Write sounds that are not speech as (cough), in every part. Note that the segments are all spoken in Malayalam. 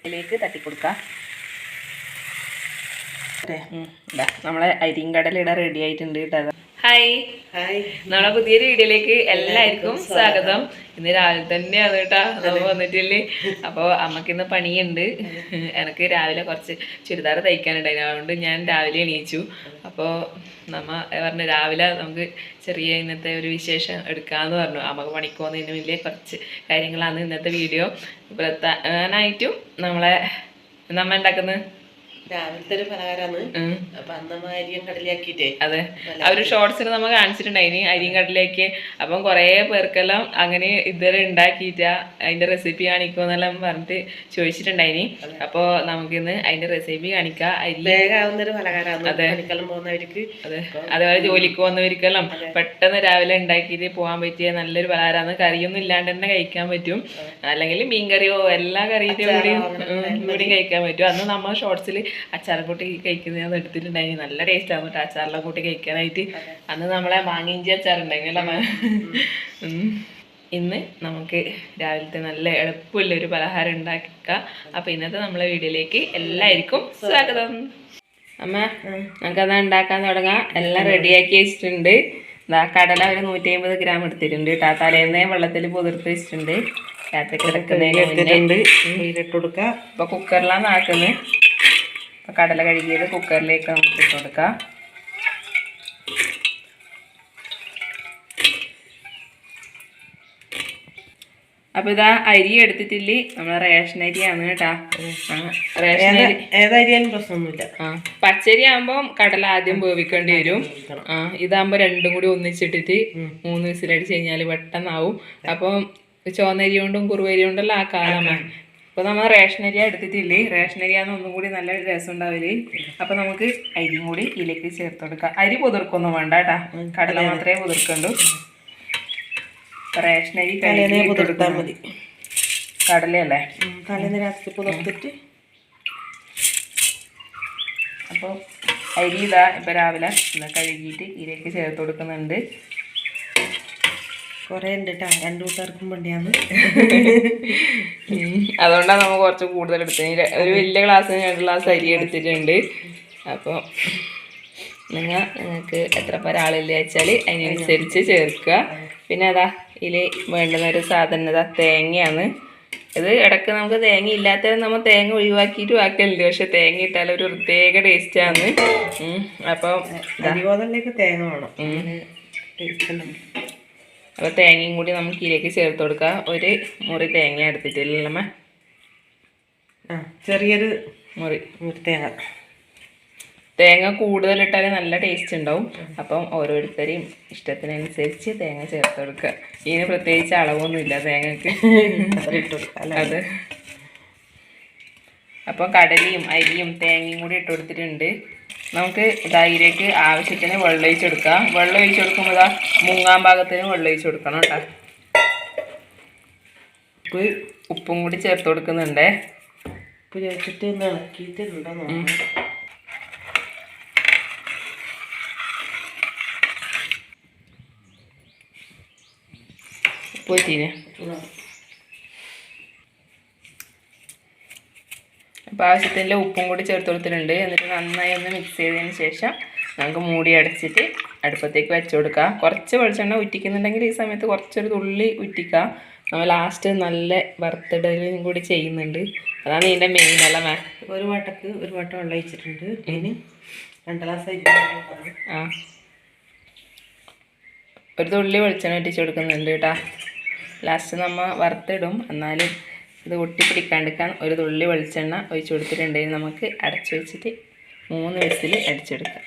ഇതിലേക്ക് തട്ടിക്കൊടുക്കാം. ഇതാ നമ്മളെ അരിങ്കടൽ ഇട റെഡി ആയിട്ടുണ്ട് കേട്ടോ ഹായ് ഹായ് നമ്മളെ പുതിയൊരു വീഡിയോയിലേക്ക് എല്ലാവർക്കും സ്വാഗതം. ഇന്ന് രാവിലെ തന്നെയാണ് കേട്ടോ നമ്മൾ വന്നിട്ടില്ലേ? അപ്പോൾ അമ്മയ്ക്ക് ഇന്ന് പണിയുണ്ട്. എനിക്ക് രാവിലെ കുറച്ച് ചുരിദാർ തയ്ക്കാനുണ്ടായിരുന്നു. അതുകൊണ്ട് ഞാൻ രാവിലെ എണീച്ചു. അപ്പോൾ നമ്മ പറഞ്ഞു രാവിലെ നമുക്ക് ചെറിയ ഇന്നത്തെ ഒരു വിശേഷം എടുക്കാമെന്ന് പറഞ്ഞു. നമുക്ക് പണിക്കോന്നതിന് വലിയ കുറച്ച് കാര്യങ്ങളാണ് ഇന്നത്തെ വീഡിയോ പ്രധാനായിട്ടും നമ്മളെ നമ്മൾ ഉണ്ടാക്കുന്നത് രാവിലത്തെ ഒരു. അപ്പൊ അന്നമ്മ അരിയും കടലിയാക്കിട്ടേ അതെ. അവർ ഒരു ഷോർട്സിൽ നമ്മൾ കാണിച്ചിട്ടുണ്ടായിനി അരിയും കടലേക്ക് അപ്പം കുറേ പേർക്കെല്ലാം അങ്ങനെ ഇതുവരെ ഉണ്ടാക്കിയിട്ട അതിന്റെ റെസിപ്പി കാണിക്കുമെന്നെല്ലാം പറഞ്ഞിട്ട് ചോദിച്ചിട്ടുണ്ടായിനി. അപ്പൊ നമുക്കിന്ന് അതിന്റെ റെസിപ്പി കാണിക്കാം. ഒരു പണിക്കെല്ലാം പോകുന്നവർക്ക്. അതെ. അതേപോലെ ജോലിക്ക് പോകുന്നവർക്കെല്ലാം പെട്ടെന്ന് രാവിലെ ഉണ്ടാക്കിയിട്ട് പോകാൻ പറ്റിയ നല്ലൊരു പലഹാരമാണ് കറിയൊന്നും ഇല്ലാണ്ട് തന്നെ കഴിക്കാൻ പറ്റും. അല്ലെങ്കിൽ മീൻ കറിയോ എല്ലാ കറിയുടെ കൂടി കഴിക്കാൻ പറ്റും. അന്ന് നമ്മൾ ഷോർട്സിൽ അച്ചാറും കൂട്ടി കഴിക്കുന്നത് അത് എടുത്തിട്ടുണ്ടായി നല്ല ടേസ്റ്റ് ആവും കേട്ടോ അച്ചാറെല്ലാം കൂട്ടി കഴിക്കാനായിട്ട്. അന്ന് നമ്മളെ മാങ്ങിഞ്ചി അച്ചാറുണ്ടെങ്കിലോ? ഇന്ന് നമുക്ക് രാവിലത്തെ നല്ല എളുപ്പമുള്ള ഒരു പലഹാരം ഉണ്ടാക്കുക അപ്പൊ ഇന്നത്തെ നമ്മളെ വീഡിയോയിലേക്ക് എല്ലാവർക്കും സ്വാഗതം. അമ്മ നമുക്കത് ഉണ്ടാക്കാൻ തുടങ്ങാം. എല്ലാം റെഡിയാക്കി വെച്ചിട്ടുണ്ട്. ഇതാ കടല ഒരു നൂറ്റി അമ്പത് ഗ്രാം എടുത്തിട്ടുണ്ട്. കേട്ടോ തലേന്നേ വെള്ളത്തിൽ പുതിർത്ത് വെച്ചിട്ടുണ്ട്. രാത്രി കിടക്കുന്നതിന് മുന്നേ. നീരിട്ട് കൊടുക്കുക ഇപ്പൊ കുക്കറിലാണ് ആക്കുന്നത് കടല കഴുകിയത് കുക്കറിലേക്ക് നമുക്ക് ഇട്ട് കൊടുക്കാം. അപ്പൊ ഇതാ അരി എടുത്തിട്ടില്ലേ? നമ്മളെ റേഷൻ അരിയാണ് കേട്ടാ. റേഷൻ. അരി. പ്രശ്നമൊന്നുമില്ല. ആ പച്ചരി ആകുമ്പോ കടല ആദ്യം വേവിക്കേണ്ടി വരും. ആ ഇതാകുമ്പോ രണ്ടും കൂടി ഒന്നിച്ചിട്ടിട്ട് മൂന്ന് വിസിലടിച്ച് കഴിഞ്ഞാൽ പെട്ടെന്നാവും. അപ്പം ചോന്നരി കൊണ്ടും കുറുവരി കൊണ്ടല്ല ആ കാലമാണ് അപ്പൊ നമ്മൾ റേഷൻ അരി എടുത്തിട്ടില്ലേ? റേഷൻ അരിയാന്ന് ഒന്നും കൂടി നല്ല രസം ഉണ്ടാവില്ലേ അപ്പൊ നമുക്ക് അരിയും കൂടി ഇതിലേക്ക് ചേർത്ത് കൊടുക്കാം. അരി പുതിർക്കൊന്നും വേണ്ട കേട്ടാ. കടല മാത്രമേ പുതിർക്കണ്ടു ഇട്ട് പുതിർത്താൽ. മതി. കടലയല്ലേ? തലേന്ന് രാത്രി പുതിർത്തിട്ട്. അപ്പോൾ അരി ഇതാ ഇപ്പം രാവിലെ കഴുകിയിട്ട് ഇതിലേക്ക് ചേർത്ത് കൊടുക്കുന്നുണ്ട്. കുറേ ഉണ്ട് കേട്ടോ രണ്ടു കൂട്ടുകാർക്കും വേണ്ടിയാണ് അതുകൊണ്ടാണ് നമ്മൾ കുറച്ച് കൂടുതൽ എടുത്തത്. ഒരു വലിയ ഗ്ലാസ് രണ്ട് ഗ്ലാസ് അരി എടുത്തിട്ടുണ്ട്. അപ്പോൾ നിങ്ങൾ നിങ്ങൾക്ക് എത്ര പേരാളില്ല വെച്ചാൽ അതിനനുസരിച്ച് ചേർക്കുക. പിന്നെ അതാ ഇതിൽ വേണ്ടുന്ന ഒരു സാധനം അതാ തേങ്ങയാണ്. ഇത് ഇടയ്ക്ക് നമുക്ക് തേങ്ങ ഇല്ലാത്തത് നമ്മൾ തേങ്ങ ഒഴിവാക്കിയിട്ട് വാക്കലുണ്ട് പക്ഷെ തേങ്ങ ഇട്ടാൽ ഒരു പ്രത്യേക ടേസ്റ്റാണ് അപ്പം തേങ്ങ വേണം. ടേസ്റ്റ്. അപ്പോൾ തേങ്ങയും കൂടി നമുക്ക് ഇതിലേക്ക് ചേർത്ത് കൊടുക്കാം. ഒരു മുറി തേങ്ങ എടുത്തിട്ടില്ലമ്മ ആ ചെറിയൊരു മുറി. മുറി തേങ്ങ. തേങ്ങ കൂടുതലിട്ടാൽ നല്ല ടേസ്റ്റ് ഉണ്ടാവും. അപ്പം ഓരോരുത്തരെയും ഇഷ്ടത്തിനനുസരിച്ച് തേങ്ങ ചേർത്ത് കൊടുക്കുക ഇതിന് പ്രത്യേകിച്ച് അളവൊന്നുമില്ല തേങ്ങക്ക്. അത്. അപ്പം കടലയും അരിയും തേങ്ങയും കൂടി ഇട്ട് കൊടുത്തിട്ടുണ്ട്. നമുക്ക് ഇതായിരേക്ക് ആവശ്യത്തിന് വെള്ളം ഒഴിച്ച് കൊടുക്കാം വെള്ളം ഒഴിച്ച് കൊടുക്കുമ്പോൾ ഇതാ മുങ്ങാൻ ഭാഗത്തിന് വെള്ളം ഒഴിച്ച് കൊടുക്കണം കേട്ടോ. ഉപ്പ് ഉപ്പും കൂടി ചേർത്ത് കൊടുക്കുന്നുണ്ട്. ഉപ്പ് ചേർത്തിട്ട് ഉപ്പ് അപ്പോൾ ആവശ്യത്തിന്റെ ഉപ്പും കൂടി ചേർത്ത് കൊടുത്തിട്ടുണ്ട്. എന്നിട്ട് നന്നായി ഒന്ന് മിക്സ് ചെയ്തതിന് ശേഷം നമുക്ക് മൂടി അടച്ചിട്ട് അടുപ്പത്തേക്ക് വെച്ച് കൊടുക്കുക കുറച്ച് വെളിച്ചെണ്ണ ഉറ്റിക്കുന്നുണ്ടെങ്കിൽ ഈ സമയത്ത് കുറച്ചൊരു തുള്ളി ഉറ്റിക്കുക നമ്മൾ ലാസ്റ്റ് നല്ല വറുത്തിടലും കൂടി ചെയ്യുന്നുണ്ട്. അതാണ് ഇതിന്റെ മെയിൻ അല്ല മാ ഒരു വട്ടക്ക് ഒരു വട്ടം വെള്ളം ഒഴിച്ചിട്ടുണ്ട്. അതിന് രണ്ട് ഗ്ലാസ് ആ. ഒരു തുള്ളി വെളിച്ചെണ്ണ ഇട്ടിച്ച് കൊടുക്കുന്നുണ്ട് കേട്ടോ. ലാസ്റ്റ് നമ്മൾ വറുത്തിടും. എന്നാലും ഇത് ഒട്ടിപ്പിടിക്കാണ്ടിരിക്കാൻ ഒരു തുള്ളി വെളിച്ചെണ്ണ ഒഴിച്ച് കൊടുത്തിട്ടുണ്ടെങ്കിൽ നമുക്ക് അടച്ചു വെച്ചിട്ട് മൂന്ന് വിസിൽ അടിച്ചെടുക്കാം.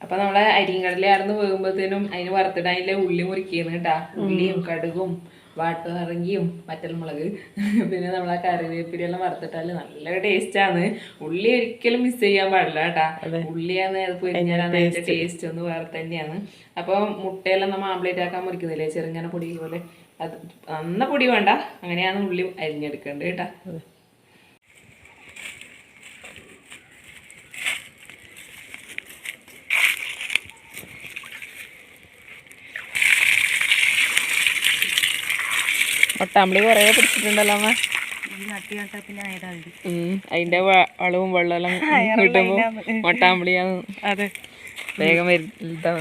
അപ്പൊ നമ്മളെ അരിങ്കടല കടലയാർന്ന് പോകുമ്പോഴത്തേനും അതിന് വറുത്തിടാനില്ലേ ഉള്ളി മുറിക്കുന്നു കേട്ടാ. ഉള്ളിയും കടുകും വാട്ടുകറങ്ങിയും മുളക്. പിന്നെ നമ്മൾ ആ കറിവേപ്പിലെല്ലാം വറുത്തിട്ടാൽ നല്ല ടേസ്റ്റാണ് ഉള്ളി ഒരിക്കലും മിസ് ചെയ്യാൻ പാടില്ല കേട്ടാ. ഉള്ളിയാണ് അത് പൊരിഞ്ഞാലാണ് അതിന്റെ ടേസ്റ്റ് ഒന്ന് വേറെ തന്നെയാണ്. അപ്പൊ മുട്ടയെല്ലാം നമ്മൾ ആംപ്ലേറ്റ് ആക്കാൻ മുറിക്കുന്നില്ലേ? ചെറുങ്ങനെ പൊടി പോലെ അത് നന്ന പൊടി വേണ്ട. അങ്ങനെയാണ് ഉള്ളി അരിഞ്ഞെടുക്കേണ്ടത് കേട്ടാ. ഒട്ടാമ്പളി കുറേ പിടിച്ചിട്ടുണ്ടല്ലോ അമ്മ. അതിന്റെ വളവും വെള്ളമെല്ലാം (laughs) കിട്ടുമ്പോ ഒട്ടാമ്പളിയാണ് അതെ. വേഗം വരുന്ന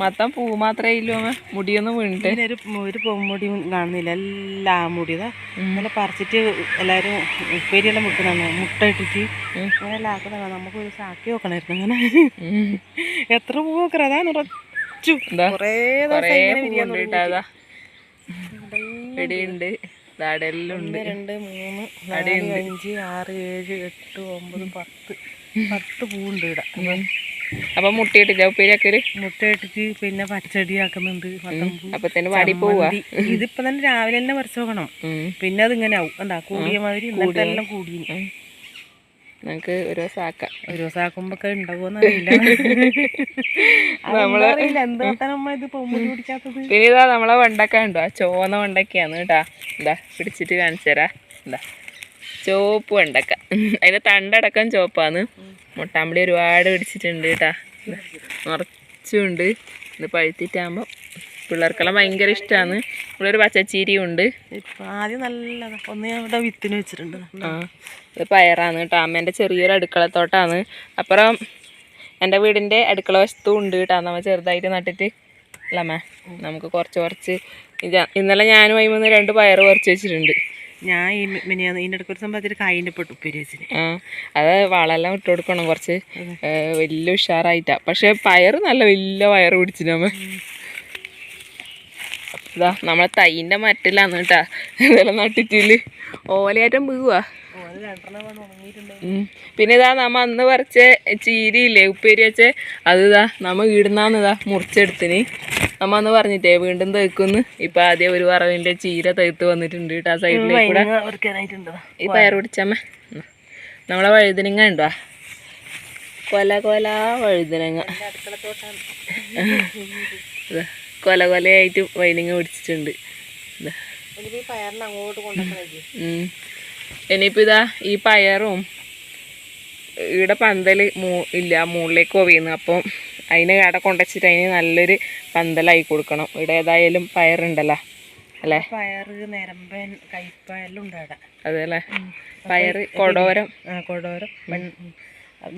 മൊത്തം പൂ മാത്രമേ ഇല്ലു അമ്മ. മുടിയൊന്നും വീണിട്ട്. ഒരു ഒരു പൊമ്മുടിയും കാണുന്നില്ല. എല്ലാ മുടിയതാ ഇന്നലെ പറിച്ചിട്ട് എല്ലാവരും ഉപ്പേരിയെല്ലാം മുട്ടണം മുട്ട ഇട്ടിട്ട് അങ്ങനെ എല്ലാം ആക്കുന്ന നമുക്ക് ഒരു സാക്കി വെക്കണായിരുന്നു അങ്ങനെ എത്ര പൂ നോക്കറ അതാ നിറച്ചു രണ്ട് മൂന്ന് നാല് അഞ്ച് ആറ് ഏഴ് എട്ട് ഒമ്പത് പത്ത്. പത്ത് പൂവുണ്ട് ഇവിടെ. അപ്പൊ മുട്ടയിട്ടില്ല ഉപ്പേരിയാക്കൽ മുട്ട ഇട്ടിട്ട് പിന്നെ പച്ചടി ആക്കുന്നുണ്ട്. അപ്പൊ തന്നെ വാടി പോവാ. ഇതിപ്പോ തന്നെ രാവിലെ തന്നെ പറിച്ചു നോക്കണം പിന്നെ അതിങ്ങനെ ആവും. എന്താ കൂടിയ മാതിരി ഇന്നത്തെ എല്ലാം കൂടി. നമുക്ക് ഒരു ദിവസം ആക്കാം. ഒരു ദിവസം ആക്കുമ്പോ (laughs) നമ്മളെ പിന്നെ ഇതാ നമ്മളെ വെണ്ടക്ക ഉണ്ടോ ആ ചുവന്ന വെണ്ടക്കയാണ് കേട്ടാ. എന്താ പിടിച്ചിട്ട് കാണിച്ചരാ തരാം. എന്താ ചുവപ്പ് വെണ്ടക്ക അതിന്റെ തണ്ടടക്കം ചോപ്പാന്ന് മുട്ടാമ്പളി ഒരുപാട് പിടിച്ചിട്ടുണ്ട് കേട്ടാ. നിറച്ചുണ്ട് ഇത് പഴുത്തിട്ടാകുമ്പോൾ പിള്ളേർക്കെല്ലാം ഭയങ്കര ഇഷ്ടമാണ് ഇവിടെ ഒരു പച്ചച്ചീരിയും ഉണ്ട് ആദ്യം നല്ല ഒന്ന് ഇവിടെ വിത്തിന് വെച്ചിട്ടുണ്ട്. ആ ഇത് പയറാണ് കേട്ടോ. അമ്മേന്റെ ചെറിയൊരു അടുക്കളത്തോട്ടാണ്. അപ്പുറം എന്റെ വീടിന്റെ അടുക്കള വശത്തും ഉണ്ട് കേട്ടോ. നമ്മൾ ചെറുതായിട്ട് നട്ടിട്ട് അല്ലമ്മ നമുക്ക് കുറച്ച് കുറച്ച് ഇന്നലെ ഞാനും അയിമൂന്ന് രണ്ട് പയർ കുറച്ച് വെച്ചിട്ടുണ്ട്. ഞാൻ ഈ മിനിയാന്ന് ഇതിന്റെ അടുക്കൊരു സംഭവത്തിൽ കായിന്റെ പെട്ടു ഉപ്പേരി വെച്ചിന്. ആ അത് വളമെല്ലാം ഇട്ട് കൊടുക്കണം കുറച്ച്. വലിയ ഉഷാറായിട്ടാണ് പക്ഷേ പയർ നല്ല വലിയ പയർ പിടിച്ചിട്ടമ്മ ഇതാ നമ്മളെ തൈന്റെ മറ്റിലാണ് കേട്ടാ. ഇതെല്ലാം നട്ടിട്ടില്ല? ഓലയാറ്റം പോവാ ഉം. പിന്നെ ഇതാ നമ്മ അന്ന് പറിച്ച ചീരിയില്ലേ ഉപ്പേരി വെച്ച അത് ഇതാ നമ്മ ഇടുന്നാന്ന് ഇതാ മുറിച്ചെടുത്തിന്. നമ്മ അന്ന് പറഞ്ഞിട്ടേ വീണ്ടും തേക്കുന്ന്. ഇപ്പൊ ആദ്യം ഒരു വറവിന്റെ ചീര തേത്ത് വന്നിട്ടുണ്ട് കേട്ടോ ആ സൈഡിലേക്ക് കൂടെ. ഈ പയർ പിടിച്ചമ്മ. നമ്മളെ വഴുതനങ്ങ ഉണ്ടോ? കൊല കൊല വഴുതനങ്ങ. കൊല കൊലയായിട്ട് വൈനിങ് പിടിച്ചിട്ടുണ്ട്. ഇനിയിപ്പോ ഇതാ ഈ പയറും ഇവിടെ പന്തൽ മൂ ഇല്ല മുകളിലേക്ക് പോവുന്നു അപ്പം അതിന് കട കൊണ്ടുവച്ചിട്ട് അതിന് നല്ലൊരു പന്തലായി കൊടുക്കണം. ഇവിടെ ഏതായാലും പയറുണ്ടല്ലോ അല്ലേ? പയറ് നിരമ്പൻ കയ്പ എല്ലാം ഉണ്ട് അവിടെ. അതെ അല്ലേ? പയറ് കൊടോരം. കൊടോരം.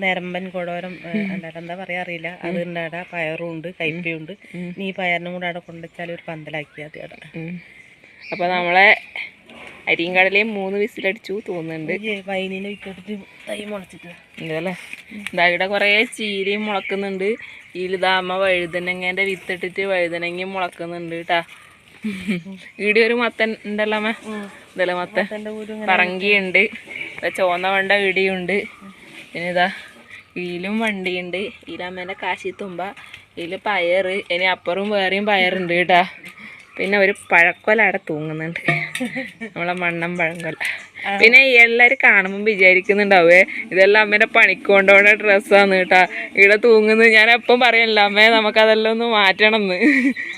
നിരമ്പൻ കൊടോരം എന്താ എന്താ പറയാ അറിയില്ല. അത് ഉണ്ട് അവിടെ പയറും ഉണ്ട് കയ്പയുണ്ട് നീ പയറിനും കൂടെ അവിടെ കൊണ്ടുവച്ചാൽ ഒരു പന്തലാക്കി അത് അവിടെ. ഉം. അപ്പൊ നമ്മളെ അരിയും കടലയും മൂന്ന് വിസിലടിച്ചു തോന്നുന്നുണ്ട്. വൈനിനെ വിത്തെടുത്ത് തൈ മുളച്ചിട്ട്. ഇതല്ലേ? ഇതാ ഇവിടെ കുറേ ചീരയും മുളക്കുന്നുണ്ട്. ഇതിലിതാ അമ്മ വഴുതനങ്ങേന്റെ വിത്തിട്ടിട്ട് വഴുതനങ്ങയും മുളക്കുന്നുണ്ട് കേട്ടാ ഇവിടെ ഒരു മത്തൻ ഉണ്ടല്ലോ അമ്മ? ഇതല്ലേ മത്തൻ? പറങ്കിയുണ്ട്. ചോന്ന വണ്ട ഇടിയുണ്ട്. പിന്നെ ഇതാ ഇതിലും വണ്ടിയുണ്ട് ഇതിലമ്മേന്റെ തുമ്പ ഇതിൽ പയർ ഇനി അപ്പുറവും വേറെയും പയറുണ്ട് കേട്ടാ. പിന്നെ ഒരു പഴക്കൊല അവിടെ തൂങ്ങുന്നുണ്ട്. നമ്മളെ മണ്ണം പഴംകൊല പിന്നെ എല്ലാരും കാണുമ്പോൾ വിചാരിക്കുന്നുണ്ടാവേ ഇതെല്ലാം അമ്മേന്റെ പണിക്കൊണ്ടോടെ ഡ്രസ്സാന്ന് കേട്ടാ. ഇവിടെ തൂങ്ങുന്നത് ഞാൻ എപ്പം പറയണില്ല അമ്മേ നമുക്കതെല്ലാം ഒന്ന് മാറ്റണം എന്ന്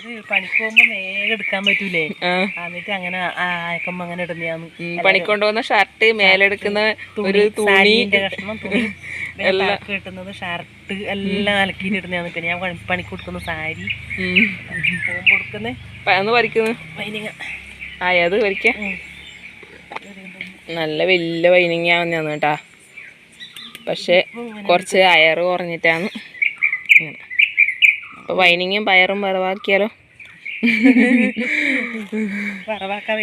പണിക്കൊണ്ടുപോകുന്ന പണിക്ക് പോകുമ്പോൾ വേഗം എടുക്കാൻ പറ്റൂലേ? ആ. എന്നിട്ട് അങ്ങനെ അയക്കുമ്പോ അങ്ങനെ ഇടുന്നതാന്ന് ഉം, പണിക്ക് കൊണ്ടുപോകുന്ന ഷർട്ട് മേലെടുക്കുന്ന ഒരു തുണി. (laughs) കിട്ടുന്നത് ഷർട്ട് എല്ലാം അലക്കിയിട്ട് ഇടുന്നതാണ് പിന്നെ ഞാൻ പണി- പണിക്ക് കൊടുക്കുന്ന സാരി. പോകുമ്പോ പോകുമ്പോൾ കൊടുക്കുന്ന. പ- ഒന്ന് പറിക്കുന്നു? വൈനിങ്ങ. ആയത് പറിക്ക നല്ല വലിയ വൈനിങ് ആവുന്നതാണ് കേട്ടാ. പക്ഷെ കുറച്ച് അയറ് കുറഞ്ഞിട്ടാണ്. അപ്പോൾ അപ്പൊ വൈനിങ്ങും പയറും വറവാക്കിയാലോ?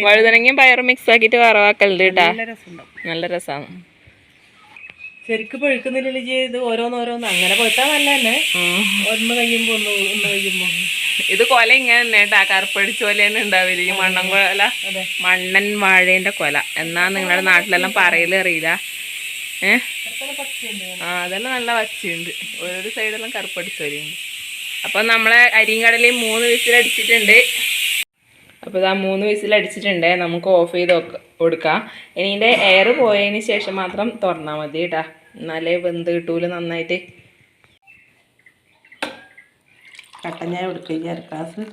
വഴുതനങ്ങയും പയറും മിക്സ് ആക്കിയിട്ട് വറവാക്കലുണ്ട് കേട്ടാ. നല്ല രസാണ് നല്ല രസമാണ് ശരിക്കും പഴുക്കുന്നില്ല ഇത് ഓരോന്നോരോന്ന്. അങ്ങനെ പഴുത്താൽ നല്ല തന്നെ ഒന്ന് കഴിയുമ്പോ ഒന്ന് ഒന്ന് കഴിയുമ്പോ ഇത് കൊല ഇങ്ങനെ തന്നെ കേട്ടാ കറുപ്പടിച്ച തന്നെ ഉണ്ടാവില്ല ഈ മണ്ണൻ കൊല മണ്ണൻ വാഴേന്റെ കൊല. എന്നാ നിങ്ങളുടെ നാട്ടിലെല്ലാം പറയൽ അറിയില്ല. ഏഹ് ആ അതെല്ലാം നല്ല വച്ചുണ്ട് ഓരോ സൈഡെല്ലാം കറുപ്പടിച്ച കൊലയുണ്ട് അപ്പൊ നമ്മളെ അരിങ്കടലിൽ മൂന്ന് വിസിലടിച്ചിട്ടുണ്ട് അപ്പോൾ ഇതാ മൂന്ന് വിസിലടിച്ചിട്ടുണ്ട് നമുക്ക് ഓഫ് ചെയ്ത് കൊടുക്കാം. ഇനി ഇതിന്റെ എയർ പോയതിന് ശേഷം മാത്രം തുറന്നാൽ മതി കേട്ടാ. എന്നാലേ വെന്ത് കിട്ടൂല നന്നായിട്ട്. കട്ടൻ ചായ അര ഗ്ലാസ്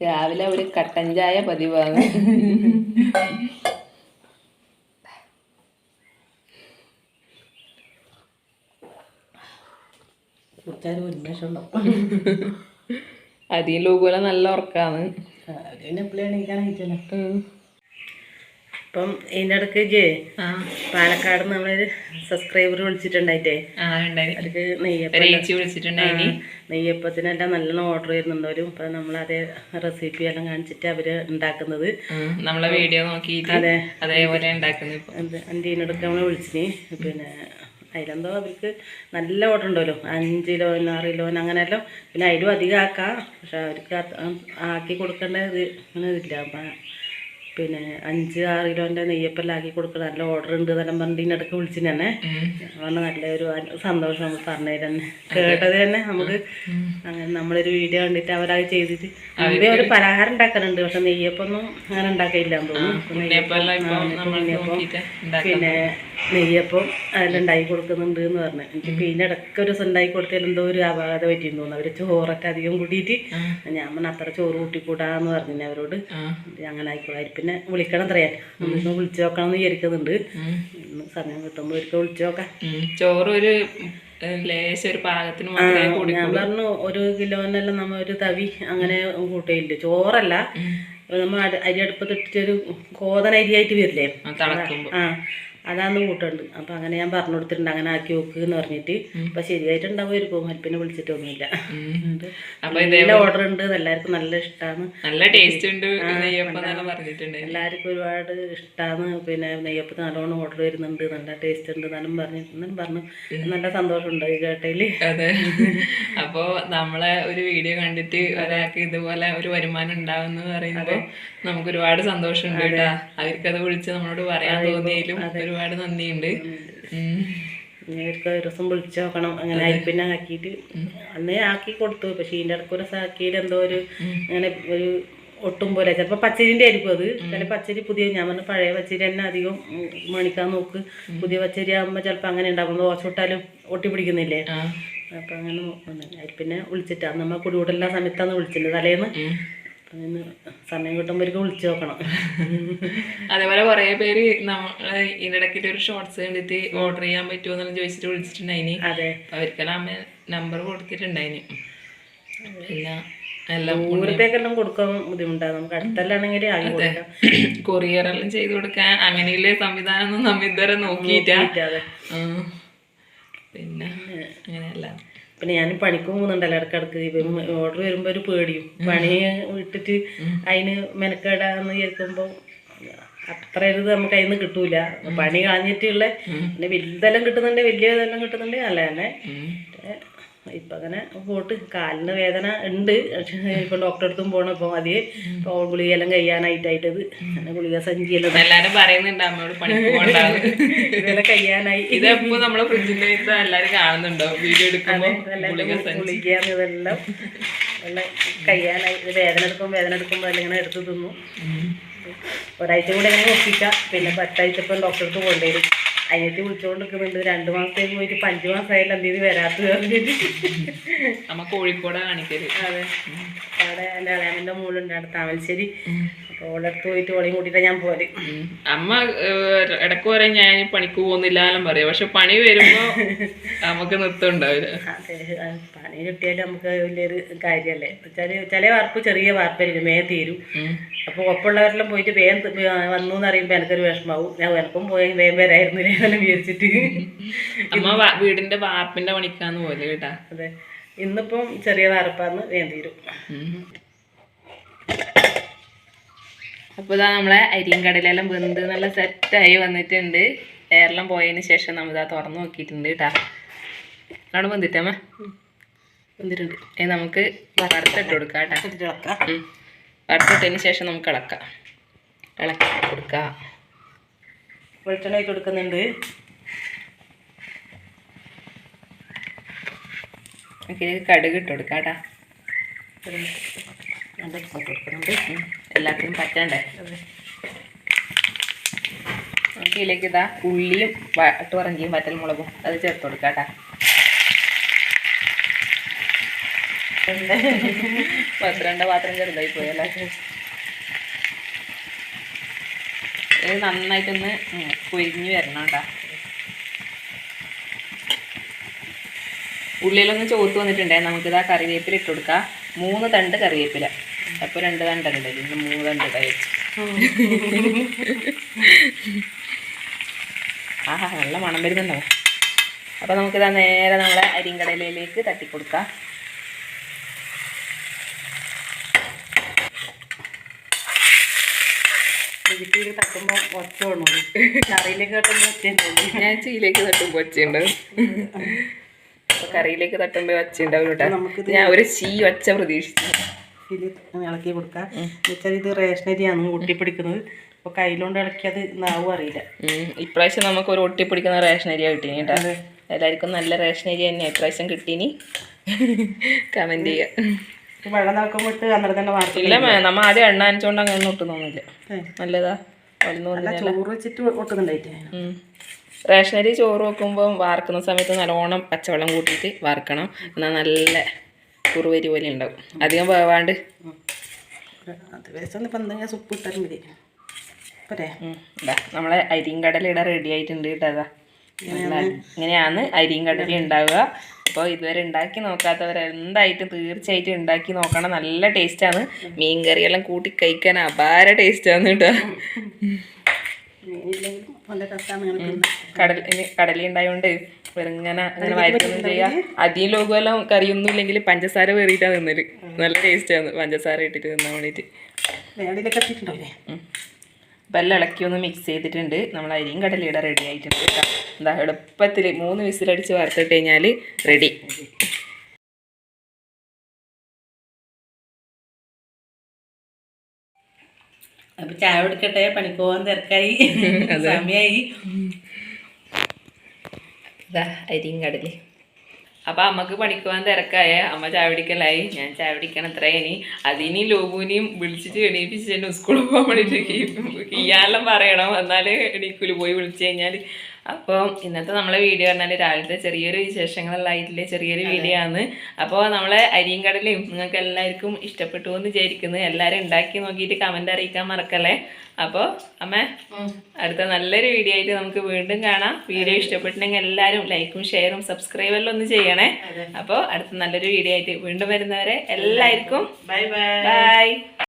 രാവിലെ ഒരു കട്ടൻ ചായ പതിവാണ് കുടിച്ചാൽ ഉന്മേഷം ഉണ്ടാവും അധികം ലോകൂല നല്ല ഉറക്കാന്ന് എപ്പോഴാണ് ഉം. അപ്പം ഇതിന്റെ ഇടയ്ക്ക് ജേ പാലക്കാട് നമ്മളൊരു സബ്സ്ക്രൈബർ വിളിച്ചിട്ടുണ്ടായിട്ടേ. അവർക്ക് നെയ്യപ്പം നെയ്യപ്പത്തിനെല്ലാം നല്ലോണം ഓർഡർ ചെയ്യുന്നുണ്ട് അവരും. അപ്പം നമ്മളതേ റെസിപ്പി എല്ലാം കാണിച്ചിട്ട് അവർ ഉണ്ടാക്കുന്നത്. നമ്മളെ വീഡിയോ നോക്കി അതെ. അതേപോലെ ഉണ്ടാക്കുന്നു ഇപ്പൊ. അത് നമ്മൾ വിളിച്ചിന്. പിന്നെ അതിലെന്തോ അവർക്ക് നല്ല ഓർഡർ ഉണ്ടല്ലോ. അഞ്ച് കിലോ ആറ് കിലോ അങ്ങനെയെല്ലാം. പിന്നെ അതിലും അധികം ആക്കാം. പക്ഷെ അവർക്ക് ആക്കി കൊടുക്കേണ്ട ഇത് അങ്ങനെ ഇല്ല അപ്പം പിന്നെ അഞ്ച് ആറ് കിലോന്റെ നെയ്യപ്പെല്ലാം ആക്കി കൊടുക്കണം. നല്ല ഓർഡർ ഉണ്ട് എന്നെല്ലാം പറഞ്ഞിട്ട് ഇതിനിടക്ക് വിളിച്ചിന് തന്നെ പറഞ്ഞ അതുകൊണ്ട് നല്ലൊരു സന്തോഷം നമ്മൾ പറഞ്ഞത് തന്നെ കേട്ടത് തന്നെ നമുക്ക് അങ്ങനെ നമ്മളൊരു വീഡിയോ കണ്ടിട്ട് അവരത് ചെയ്തിട്ട് മുമ്പേ ഒരു പലഹാരം ഉണ്ടാക്കാനുണ്ട് പക്ഷെ നെയ്യപ്പൊന്നും അങ്ങനെ ഉണ്ടാക്കിയില്ല തോന്നുന്നു. പിന്നെ നെയ്യപ്പം അതിലുണ്ടായി കൊടുക്കുന്നുണ്ട് എന്ന് പറഞ്ഞു. എനിക്ക് പിന്നെ ഇടയ്ക്ക് ഒരു ദിവസം ഉണ്ടാക്കി കൊടുത്തതിൽ എന്തോ ഒരു അപാകത പറ്റിയെന്ന് തോന്നുന്നു. അവർ ചോറൊക്കെ അധികം കൂടിയിട്ട് ഞാൻ പറഞ്ഞ അത്ര ചോറ് കൂട്ടിക്കൂടാന്ന് പറഞ്ഞു അവരോട്. അങ്ങനെ ആയിക്കോളാം. പിന്നെ വിളിക്കണം അത്രയാ ഒന്ന് വിളിച്ചു നോക്കണം എന്ന് വിചാരിക്കുന്നുണ്ട്. ഇന്ന് സമയം കിട്ടുമ്പോൾ ഒരിക്കൽ വിളിച്ചു നോക്കാം. ചോറ് ഒരു ലേശം ഒരു പാകത്തിന് ഞാൻ പറഞ്ഞു ഒരു കിലോനെല്ലാം നമ്മ ഒരു തവി അങ്ങനെ കൂട്ടയില്ല ചോറല്ല. നമ്മ അരി അടുപ്പത്തിട്ടൊരു കോതൻ അരിയായിട്ട് വരില്ലേ? ആ. അതാന്ന് കൂട്ടുണ്ട് അപ്പൊ അങ്ങനെ ഞാൻ പറഞ്ഞു കൊടുത്തിട്ടുണ്ട് അങ്ങനെ ആക്കി നോക്ക് എന്ന് പറഞ്ഞിട്ട്. അപ്പൊ ശരിയായിട്ടുണ്ടാവുമായിരിക്കും ഹെൽപ്പിനെ വിളിച്ചിട്ടൊന്നുമില്ല നല്ല ഓർഡർ ഉണ്ട്. എല്ലാവർക്കും നല്ല ഇഷ്ടമാണ് നല്ല ടേസ്റ്റ് ഉണ്ട് പറഞ്ഞിട്ടുണ്ട് എല്ലാവർക്കും ഒരുപാട് ഇഷ്ടമാണ് പിന്നെ നെയ്യപ്പത്തിന് നല്ലോണം ഓർഡർ വരുന്നുണ്ട്. നല്ല ടേസ്റ്റ് ഉണ്ട് എന്നാലും പറഞ്ഞു എന്നാലും പറഞ്ഞു. നല്ല സന്തോഷമുണ്ട് ഈ കേട്ടയിൽ അതെ. അപ്പോ നമ്മളെ ഒരു വീഡിയോ കണ്ടിട്ട് ഒരാൾക്ക് ഇതുപോലെ ഒരു വരുമാനം ഉണ്ടാവുന്ന പറയുമ്പോ നമുക്ക് ഒരുപാട് സന്തോഷമുണ്ട് കേട്ടാ. അവർക്കത് വിളിച്ച് നമ്മളോട് പറയാൻ തോന്നിയാലും ഒരുപാട് നന്ദിയുണ്ട്. ഉം. ഇവർക്ക് ഒരു ദിവസം വിളിച്ചു നോക്കണം. അങ്ങനെ അരിപ്പിന്നെ ആക്കിയിട്ട് അന്നേ ആക്കി കൊടുത്തു. പക്ഷെ ഇതിന്റെ ഇടയ്ക്ക് ഒരു സാക്കിയിൽ എന്തോ ഒരു അങ്ങനെ ഒരു ഒട്ടും പോലെ. ചിലപ്പോൾ പച്ചരിന്റെ ആയിരിക്കും അത്. ചില പച്ചരി പുതിയ ഞാൻ പറഞ്ഞ പഴയ പച്ചരി തന്നെ അധികം മണിക്കാൻ നോക്ക്. പുതിയ പച്ചരി ആകുമ്പോൾ ചിലപ്പോൾ അങ്ങനെ ഉണ്ടാകും. ദോശ ഇട്ടാലും ഒട്ടി പിടിക്കുന്നില്ലേ. അപ്പം അങ്ങനെ നോക്കുന്നുണ്ട് അരിപ്പിന്നെ വിളിച്ചിട്ടാണ് നമ്മൾ കുടികൂടെല്ലാം സമയത്താണ് വിളിച്ചിട്ടുണ്ട് തലേന്ന് സമയം കിട്ടുമ്പോഴേക്കും വിളിച്ചു നോക്കണം. അതേപോലെ കുറെ പേര് നമ്മൾ ഇതിനിടയ്ക്ക് ഒരു ഷോർട്സ് കണ്ടിട്ട് ഓർഡർ ചെയ്യാൻ പറ്റുമോ എന്നെല്ലാം ചോദിച്ചിട്ട് വിളിച്ചിട്ടുണ്ടായിന്. അതെ. അവർക്കെല്ലാം അമ്മ നമ്പർ കൊടുത്തിട്ടുണ്ടായിനി. എല്ലാം ദൂരത്തേക്കെല്ലാം കൊടുക്കാൻ ബുദ്ധിമുട്ടാണ്. നമുക്ക് അടുത്തല്ലാണെങ്കിൽ കൊറിയർ എല്ലാം ചെയ്ത് കൊടുക്കാൻ അങ്ങനെയുള്ള സംവിധാനം ഒന്നും നമ്മ ഇതുവരെ നോക്കിയിട്ടാ. പിന്നെ അങ്ങനെയല്ല. പിന്നെ ഞാൻ പണിക്ക് പോകുന്നുണ്ടല്ലോ ഇടക്കിടക്ക്. ഇപ്പം ഓർഡർ വരുമ്പോൾ ഒരു പേടിയും. പണി വിട്ടിട്ട് അതിന് മെനക്കേടാന്ന് വിചാരിക്കുമ്പോൾ അത്ര ഇത് നമുക്ക് അതിൽ നിന്ന് കിട്ടൂല പണി കളഞ്ഞിട്ടുള്ള പിന്നെ വലുതെല്ലാം കിട്ടുന്നുണ്ട് വലിയ ഇതെല്ലാം കിട്ടുന്നുണ്ട് അല്ല തന്നെ. ഇപ്പം അങ്ങനെ പോട്ട് കാലിന് വേദന ഉണ്ട്. പക്ഷേ ഇപ്പം ഡോക്ടറെ അടുത്തും പോകണം ഇപ്പം മതി ഇപ്പോൾ ഗുളികയെല്ലാം കഴിയാനായിട്ടായിട്ടത്. അങ്ങനെ ഗുളിക സഞ്ചിയെല്ലാം. എല്ലാവരും പറയുന്നുണ്ട് അമ്മയോട് ഇതെല്ലാം കഴിയാനായി. ഇതെപ്പോ നമ്മളെ ഫ്രിഡ്ജിന്റെ എല്ലാരും കാണുന്നുണ്ടോ? വീഡിയോ എടുക്കുമ്പോൾ ഗുളിക ഇതെല്ലാം കഴിയാനായി. വേദന എടുക്കുമ്പോൾ വേദന എടുക്കുമ്പോൾ അല്ലെങ്കിൽ ഇങ്ങനെ എടുത്ത് തിന്നു. ഒരാഴ്ച കൂടെ ഇങ്ങനെ ഒപ്പിക്കാം പിന്നെ പത്താഴ്ച ഇപ്പം അടുത്ത് കൊണ്ടുവരും അതിനകത്ത് വിളിച്ചോണ്ട് നിൽക്കുന്നുണ്ട് രണ്ട് മാസത്തേക്ക് പോയിട്ട് അഞ്ചു മാസമായില്ല എന്തെങ്കിലും വരാത്ത നമ്മ അമ്മ കോഴിക്കോടാ കാണിക്കൽ. അതെ. അവിടെ എന്റെ അളയാമിന്റെ മോളുണ്ട് അവിടെ താമരശ്ശേരി. അപ്പോൾ പോയിട്ട് ഓളെയും ഞാൻ പോര് അമ്മ ഇടയ്ക്ക് വരെ ഞാൻ പണിക്ക് പോകുന്നില്ല എല്ലാം പറയാം. പക്ഷെ പണി വരുമ്പോ നമുക്ക് നിർത്തുണ്ടാവില്ല അതെ പണി കിട്ടിയാലും നമുക്ക് വലിയൊരു കാര്യല്ലേ. വെച്ചാൽ ചില വാർപ്പ് ചെറിയ വാർപ്പായിരിക്കും വേഗം തീരും. അപ്പൊ അപ്പോൾ ഒപ്പമുള്ളവരെല്ലാം പോയിട്ട് വേഗം വന്നു എന്ന് അറിയുമ്പോൾ എനിക്കൊരു വിഷമാവും. ഞാൻ എനക്കും പോയി വേഗം വരായിരുന്നില്ല എന്നെല്ലാം വിചാരിച്ചിട്ട്. അമ്മ വീടിന്റെ വാർപ്പിന്റെ പണിക്കാന്ന് പോലെ കേട്ടാ. അതെ ഇന്നിപ്പം ചെറിയ വാർപ്പാന്ന് വേഗം തീരും. ഉം. അപ്പൊ ഇതാ നമ്മളെ അരിയും കടലെല്ലാം വെന്ത് നല്ല സെറ്റായി വന്നിട്ടുണ്ട്. എയറെല്ലാം പോയതിന് ശേഷം നമ്മൾ ഇതാ തുറന്നു നോക്കിയിട്ടുണ്ട് കേട്ടാ അവിടെ വന്നിട്ടമ്മ വന്നിട്ടുണ്ട് ഏ നമുക്ക് വറുത്തിട്ട് കൊടുക്കാം കേട്ടാ. വറുത്തിട്ടതിന് ശേഷം നമുക്ക് ഇളക്കാം. ഇളക്കി കൊടുക്കാം. വെളിച്ചെണ്ണ കൊടുക്കുന്നുണ്ട് നമുക്ക് കടുക് ഇട്ട് കൊടുക്കാം കേട്ടോ കൊടുക്കുന്നുണ്ട്. എല്ലാത്തിനും പറ്റണ്ടേ? നമുക്ക് ഇതിലേക്ക് ഇതാ ഉള്ളിയും വട്ടുപറഞ്ചിയും വറ്റൽമുളകും അത് ചേർത്ത് കൊടുക്കാം പത്രണ്ട (laughs) പന്ത്രണ്ട് പാത്രം ചെറുതായി പോയല്ലേ ഇത് നന്നായിട്ടൊന്ന് പൊരിഞ്ഞു പൊരിഞ്ഞ് വരണം കേട്ടാ. ഉള്ളിലൊന്ന് ചോത്ത് വന്നിട്ടുണ്ടേ നമുക്കിതാ കറിവേപ്പില ഇട്ട് കൊടുക്കാം. മൂന്ന് തണ്ട് കറിവേപ്പില. അപ്പോൾ രണ്ട് തണ്ടുണ്ട് മൂന്ന് തണ്ട് കഴിച്ചു ആഹാ നല്ല മണം വരുന്നുണ്ടോ? അപ്പോൾ നമുക്കിതാ നേരെ നമ്മളെ അരിങ്കടലയിലേക്ക് തട്ടിക്കൊടുക്കാം. കൊടുക്കാം ഇത് തട്ടുമ്പോൾ ഒച്ച വേണോ കറിയിലേക്ക് തട്ടുമ്പോൾ ഒച്ച ഉണ്ടാവില്ലേ? ഞാൻ ചീയിലേക്ക് തട്ടുമ്പോൾ ഒച്ചയുണ്ടാവും കറിയിലേക്ക് തട്ടുമ്പോൾ ഒച്ചയുണ്ടാവും കേട്ടോ. ഞാൻ ഒരു ചീ ഒച്ച പ്രതീക്ഷിച്ചു. ഇത് ഇങ്ങനെ ഇളക്കി കൊടുക്കുക. എന്നുവെച്ചാൽ ഇത് റേഷനരിയാണ് ഒട്ടിപ്പിടിക്കുന്നത് അപ്പോൾ കയ്യിലോണ്ട് ഇളക്കിയത് നാവും അറിയില്ല. ഇപ്രാവശ്യം നമുക്ക് ഒരു ഒട്ടിപ്പിടിക്കുന്ന റേഷൻ അരിയാ കിട്ടീനി കേട്ടോ. എല്ലാവർക്കും നല്ല റേഷനരി തന്നെ. ഇപ്രാവശ്യം കിട്ടീനി. കമന്റ് ചെയ്യാം. ഇത് വെള്ളം നടക്കുമ്പോൾ ഇട്ട് അന്നേരം തന്നെ വാർത്ത ഇല്ല മേ നമ്മ ആദ്യം എണ്ണ അനച്ചുകൊണ്ട് അങ്ങനെ ഒട്ടുന്നൊന്നുമില്ല നല്ലതാ. അല്ല ചോറ് വെച്ചിട്ട് ഒട്ടുന്നുണ്ടായിട്ട് വെക്കുമ്പോൾ വാർക്കുന്ന സമയത്ത് നല്ലോണം പച്ചവെള്ളം കൂട്ടിയിട്ട് വാർക്കണം. എന്നാൽ നല്ല കുറുവരി പോലെ ഉണ്ടാവും. അധികം വേവാണ്ട്. അത് വേസം ഇപ്പം എന്തെങ്കിലും സുപ്പ് ഇട്ടാലും മതി. പോരെ. ഇതാ നമ്മളെ അരിയും ഇട റെഡി ആയിട്ടുണ്ട് കേട്ടോ ഇങ്ങനെയാണ്. അരിയും കടല ഉണ്ടാവുക. അപ്പോൾ ഇതുവരെ ഉണ്ടാക്കി നോക്കാത്തവർ എന്തായിട്ടും തീർച്ചയായിട്ടും ഉണ്ടാക്കി നോക്കണം. നല്ല ടേസ്റ്റാണ് മീൻ കറിയെല്ലാം കൂട്ടി കഴിക്കാൻ അപാര ടേസ്റ്റാണ് കേട്ടോ. കടൽ കടലി കടല ഉണ്ടായോണ്ട് ഇങ്ങനെ ഇങ്ങനെ വയറ്റൊന്നും ചെയ്യാം. അധികം ലോകമെല്ലാം കറിയൊന്നും ഇല്ലെങ്കിൽ പഞ്ചസാര കയറിയിട്ടാണ് തിന്നൽ. നല്ല ടേസ്റ്റാണ് പഞ്ചസാര ഇട്ടിട്ട് തിന്നാൻ വേണ്ടിയിട്ട് അപ്പൊ എല്ലാം ഇളക്കി ഒന്ന് മിക്സ് ചെയ്തിട്ടുണ്ട്. നമ്മൾ അരിയും കടലയുടെ റെഡി ആയിട്ടുണ്ട്. കേട്ടോ എന്താ എളുപ്പത്തിൽ മൂന്ന് വിസിലടിച്ച് വറുത്തിട്ട് കഴിഞ്ഞാൽ റെഡി അപ്പൊ ചായ കുടിക്കട്ടെ പണിക്ക് പോകാൻ തിരക്കായി. (laughs) സമയമായി ഇതാ അരിയും കടൽ അപ്പൊ അമ്മയ്ക്ക് പണിക്ക് പോകാൻ തിരക്കായ. അമ്മ ചായ പിടിക്കലായി ഞാൻ ചായ പിടിക്കണം അത്ര ഇനി. അതിനി ലോബുവിനെയും വിളിച്ചിട്ട് എണീപ്പിച്ച് തന്നെ സ്കൂളിൽ പോകാൻ വേണ്ടിയിട്ട് കീയാനെല്ലാം പറയണം. എന്നാലേ എണീക്കൂൽ. പോയി വിളിച്ചു കഴിഞ്ഞാൽ അപ്പോൾ ഇന്നത്തെ നമ്മളെ വീഡിയോ പറഞ്ഞാൽ രാവിലത്തെ ചെറിയൊരു വിശേഷങ്ങളുള്ള ആയിട്ടുള്ള ചെറിയൊരു വീഡിയോ ആണ് അപ്പോൾ നമ്മളെ അരിയും കടലയും നിങ്ങൾക്ക് എല്ലാവർക്കും ഇഷ്ടപ്പെട്ടു എന്ന് വിചാരിക്കുന്നു. എല്ലാവരും ഉണ്ടാക്കി നോക്കിയിട്ട് കമന്റ് അറിയിക്കാൻ മറക്കല്ലേ? അപ്പോൾ അമ്മ അടുത്ത നല്ലൊരു വീഡിയോ ആയിട്ട് നമുക്ക് വീണ്ടും കാണാം. വീഡിയോ ഇഷ്ടപ്പെട്ടിട്ടുണ്ടെങ്കിൽ എല്ലാവരും ലൈക്കും ഷെയറും സബ്സ്ക്രൈബെല്ലാം ഒന്ന് ചെയ്യണേ. അപ്പോൾ അടുത്ത നല്ലൊരു വീഡിയോ ആയിട്ട് വീണ്ടും വരുന്നവരെ എല്ലാവർക്കും ബൈ ബൈ ബൈ